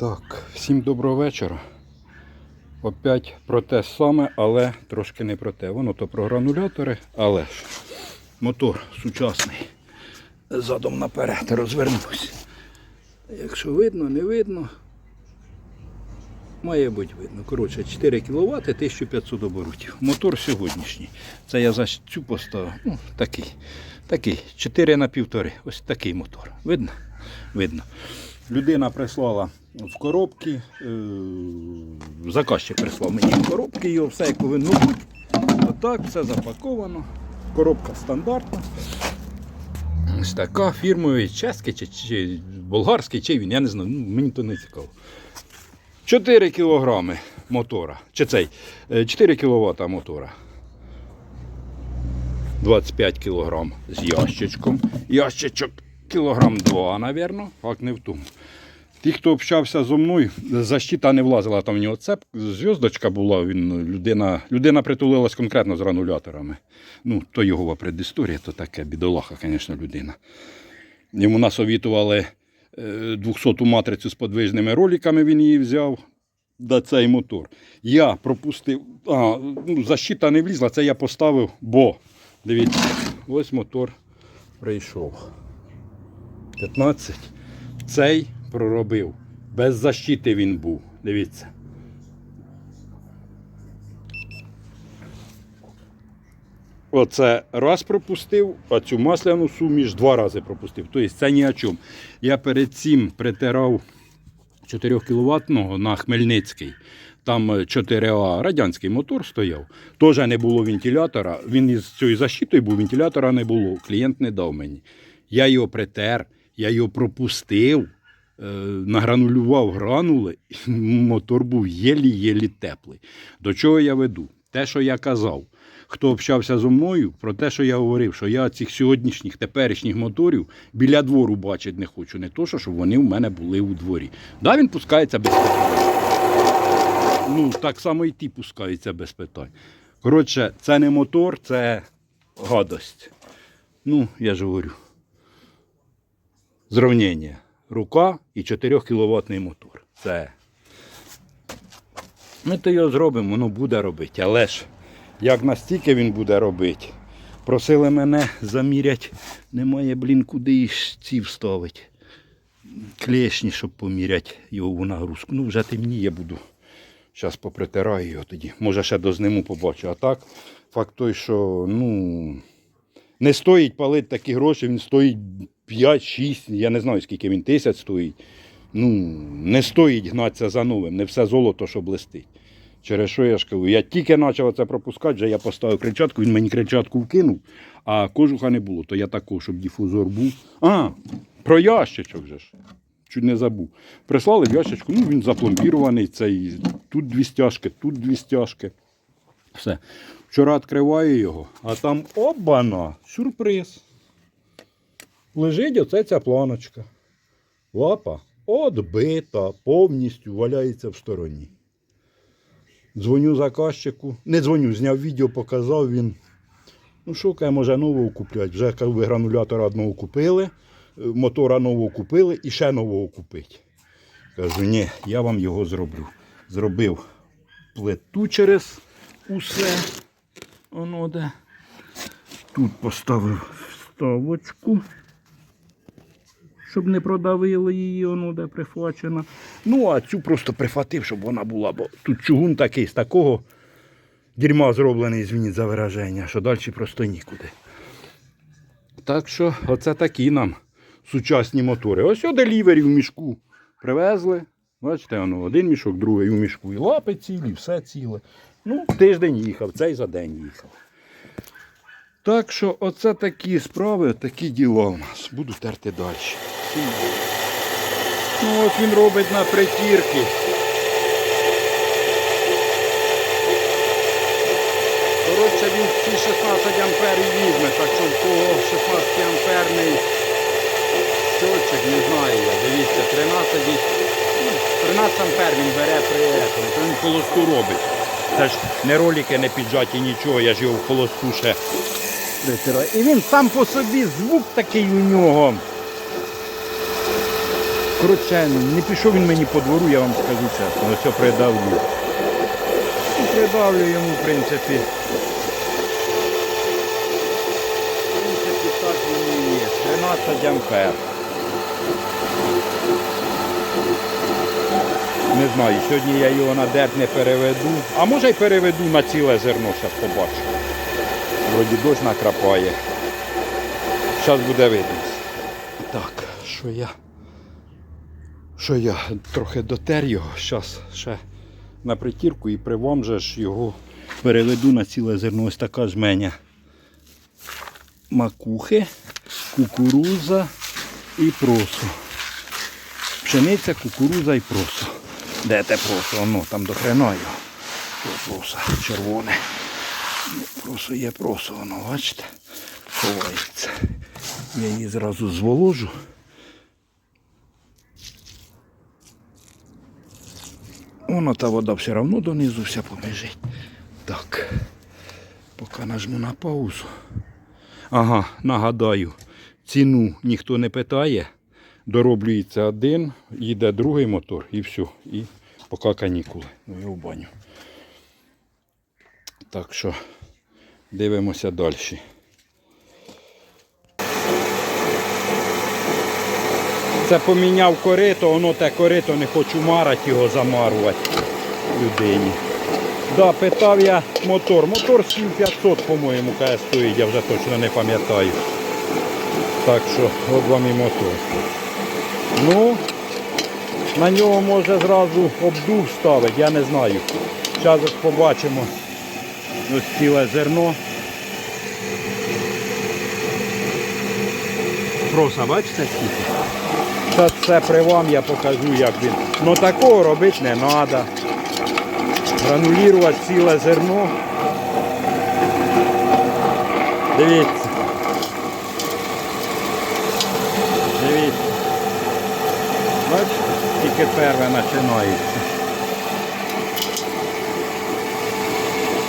Так, всім доброго вечора. Опять про те саме, але трошки не про те. Воно то про гранулятори, але ж мотор сучасний. Задом наперед розвернусь. Якщо видно, не видно. Має бути видно. Коротше, 4 кВт 1500 оборотів. Мотор сьогоднішній. Це я за цю поставив. Ну, такий. Такий. 4 на півтори. Ось такий мотор. Видно? Видно. Людина прислала в коробки. Е- заказчик прислав мені в коробки, його все як повинно бути. Отак, все запаковано. Коробка стандартна. Ось така фірмовий чеський чи, чи болгарський, чи він, я не знаю, ну, мені то не цікаво. 4 кілограми мотора. Чи цей? е, 4 кВт мотора. 25 кілограм з ящичком. Ящичок кілограм 2, напевно, як не в тому. Ті, хто общався зі мною, защита не влазила, там в нього цеп, зв'язочка була, він, людина, людина притулилась конкретно з грануляторами. Ну, то його предісторія, то таке бідолаха, звісно, людина. Йому насовітували е, 200-ту матрицю з подвижними роликами, він її взяв. Да цей мотор. Я пропустив. А, ну, защита не влізла, це я поставив, бо. Дивіться, ось мотор прийшов. 15. Цей проробив. Без защити він був. Дивіться. Оце раз пропустив, а цю масляну суміш два рази пропустив. Тобто це ні о чому. Я перед цим притирав 4 кВт на Хмельницький. Там 4А радянський мотор стояв. Теж не було вентилятора. Він із цією защитою був, вентилятора не було. Клієнт не дав мені. Я його притер, я його пропустив, е, награнулював гранули, і мотор був єлі-єлі теплий. До чого я веду? Те, що я казав, хто общався зі мною, про те, що я говорив, що я цих сьогоднішніх теперішніх моторів біля двору бачити не хочу. Не то, що щоб вони в мене були у дворі. Да, він пускається без питань. Ну, так само і ті пускаються без питань. Коротше, це не мотор, це гадость. Ну, я ж говорю. Зрівняння. Рука і 4 кВт мотор. Це. Ми то його зробимо, воно буде робити. Але ж як настільки він буде робити, просили мене заміряти, немає, блін, куди і ці вставити. Клешні, щоб поміряти його нагрузку. Ну, вже темніє буду. Зараз попритираю його тоді. Може ще до зниму побачу. А так, факт той, що ну, не стоїть палити такі гроші, він стоїть 5-6, я не знаю, скільки він тисяч стоїть. Ну, не стоїть гнатися за новим, не все золото, що блистить. Через що я ж кажу, я тільки почав це пропускати, вже я поставив кричатку, він мені кричатку вкинув, а кожуха не було. То я такого, щоб дифузор був. А, про ящичок же ж. Чуть не забув. Прислали в ящичку, ну він запломбірований, цей, тут дві стяжки, тут дві стяжки. Все. Вчора відкриваю його, а там обана, сюрприз. Лежить оце ця планочка. Лапа отбита, повністю валяється в стороні. Дзвоню заказчику. Не дзвоню, зняв відео, показав він. Ну, каже, може нового купляти. Вже ви гранулятора одного купили, е, мотора нового купили і ще нового купить. Кажу, ні, я вам його зроблю. Зробив плиту через усе. Воно де. Тут поставив вставочку щоб не продавили її, воно де прихвачена. Ну, а цю просто прихватив, щоб вона була, бо тут чугун такий з такого дерьма зроблений, звініть за вираження, що далі просто нікуди. Так що, оце такі нам сучасні мотори. Ось делівері в мішку привезли. Бачите, воно один мішок, другий у мішку. І лапи цілі, все ціле. Ну, тиждень їхав, цей за день їхав. Так що оце такі справи, такі діла у нас. Буду терти далі. Ну ось він робить на притірки. Коротше, він ці 16 амперів візьме, так що в кого 16 амперний щочик, не знаю я, дивіться, 13, ну, 13 ампер він бере при цьому, то він холосту робить. Це ж не ролики не піджаті, нічого, я ж його в холосту ще притираю. І він сам по собі звук такий у нього. Коротше, не пішов він мені по двору, я вам скажу чесно. Ось придавлю. Ну, придавлю йому, в принципі. В принципі, так він і є. 13 ампер. Не знаю, сьогодні я його на дерт не переведу. А може й переведу на ціле зерно, зараз побачу. Вроді дощ накрапає. Зараз буде видно. Так, що я. Що я трохи дотер його, зараз ще на притірку і при ж його переведу на ціле зерно. Ось така жменя макухи, кукуруза і просо. Пшениця, кукуруза і просо. Де те просо? Воно там до хрена його. Просо? Червоне. Ну, Просо є просо, воно, бачите, ховається. Я її зразу зволожу. Воно та вода все одно донизу вся побіжить. Так. Поки нажму на паузу. Ага, нагадаю, ціну ніхто не питає. Дороблюється один, їде другий мотор і все. І поки канікули. Ну і в баню. Так що дивимося далі. Це поміняв корито, воно те корито не хочу марати його замарувати людині. Да, питав я мотор. Мотор 7500, по-моєму, каже, стоїть, я вже точно не пам'ятаю. Так що, от вам і мотор. Ну, на нього може зразу обдув ставити, я не знаю. Зараз побачимо ось ціле зерно. Проса, бачите скільки? Зараз все при вам я покажу, як він. Ну такого робити не треба. Гранулірувати ціле зерно. Дивіться. Дивіться. Бачите, тільки перше починається.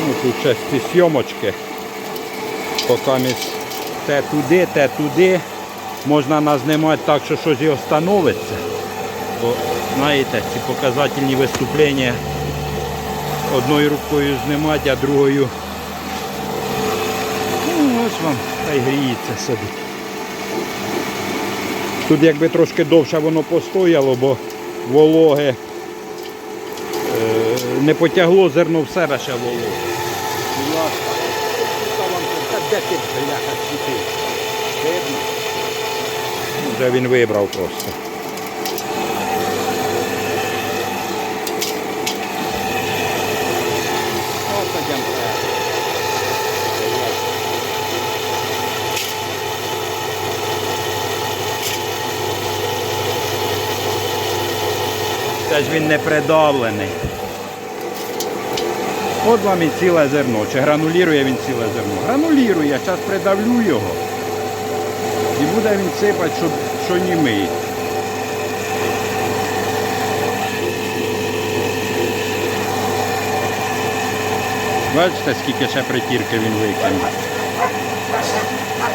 Ну, тут ще ці сйомочки. Поки те туди, те туди. Можна назнімати так, що щось його становиться. Бо, знаєте, ці показательні виступлення одною рукою знімати, а другою. Ну, ось вам, хай гріється собі. Тут якби трошки довше воно постояло, бо вологе е, не потягло зерно в себе ще вологе. Та вам та Де ти, бляха, світи? Видно? Вже він вибрав просто. Це ж він не придавлений. От вам і ціле зерно. Чи гранулірує він ціле зерно? Гранулірує, зараз придавлю його. І буде він сипати, що, що німий. Бачите, скільки ще притірки він викинув.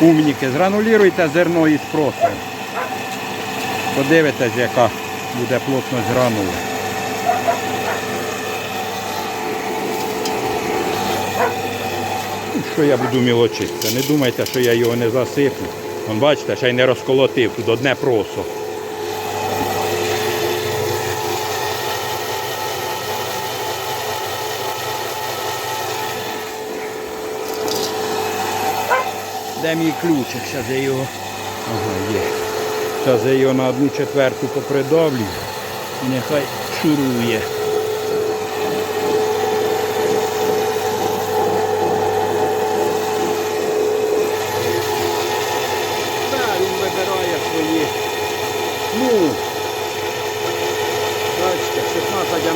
Умніки, згрануліруйте зерно із просом. Подивитесь, яка буде плотність гранули. Ну, Що я буду мілочитися? Не думайте, що я його не засиплю. Вон бачите, ще й не розколотив, тут одне просо. Де мій ключик? Зараз я його. Ага, є. Зараз я його на одну четверту попридавлю. І нехай шурує. Так, він вибирає свої. Ну, бачите, 16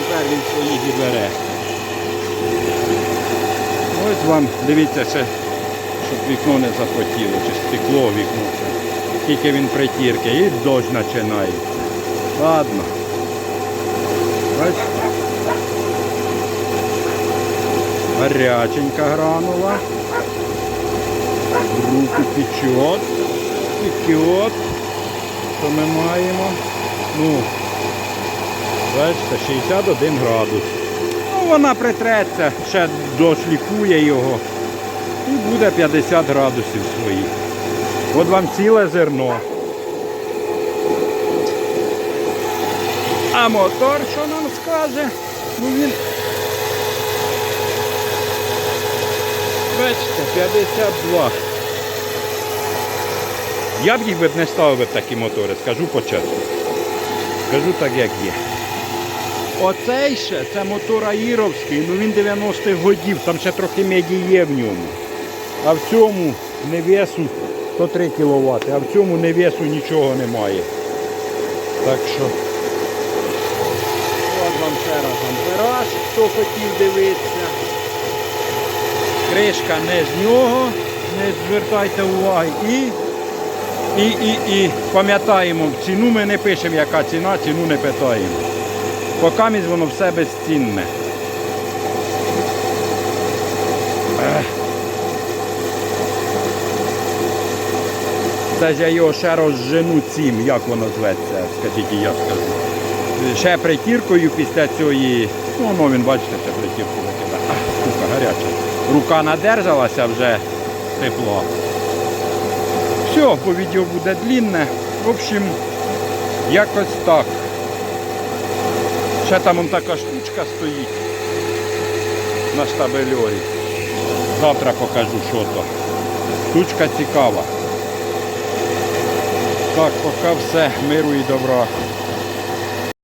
він бере. Ось вам, дивіться ще, щоб вікно не запотіло, чи стекло вікно. Тільки він притірки і дощ починається. Ладно. Бачите? Гаряченька гранула. Руку печет. Печет. Що ми маємо? Ну, бачите, 61 градус. Ну, вона притреться, ще дошліфує його. І буде 50 градусів своїх. От вам ціле зерно. А мотор що нам скаже? Ну він. Бачите, 52. Я б їх би не ставив такі мотори, скажу по чесну. Скажу так, як є. Оцей ще, це мотор Аїровський, ну він 90-х годів, там ще трохи меді є в ньому. А в цьому не весу 103 кВт, а в цьому не весу нічого немає. Так що. От вам ще раз ампераж, хто хотів дивитися. Кришка не з нього, не звертайте уваги. І, і, і, і пам'ятаємо, ціну ми не пишемо, яка ціна, ціну не питаємо. Покамість воно все безцінне. Це ж я його ще розжену цим, як воно зветься, скажіть, я скажу. Ще притіркою після цієї, ну воно він, бачите, ще притірку викидає. Штука гаряча. Рука надержалася вже тепло. Все, бо відео буде длінне. В общем, якось так. Ще там он така штучка стоїть на штабельорі. Завтра покажу, що то. Штучка цікава. Так, поки все, миру і добра.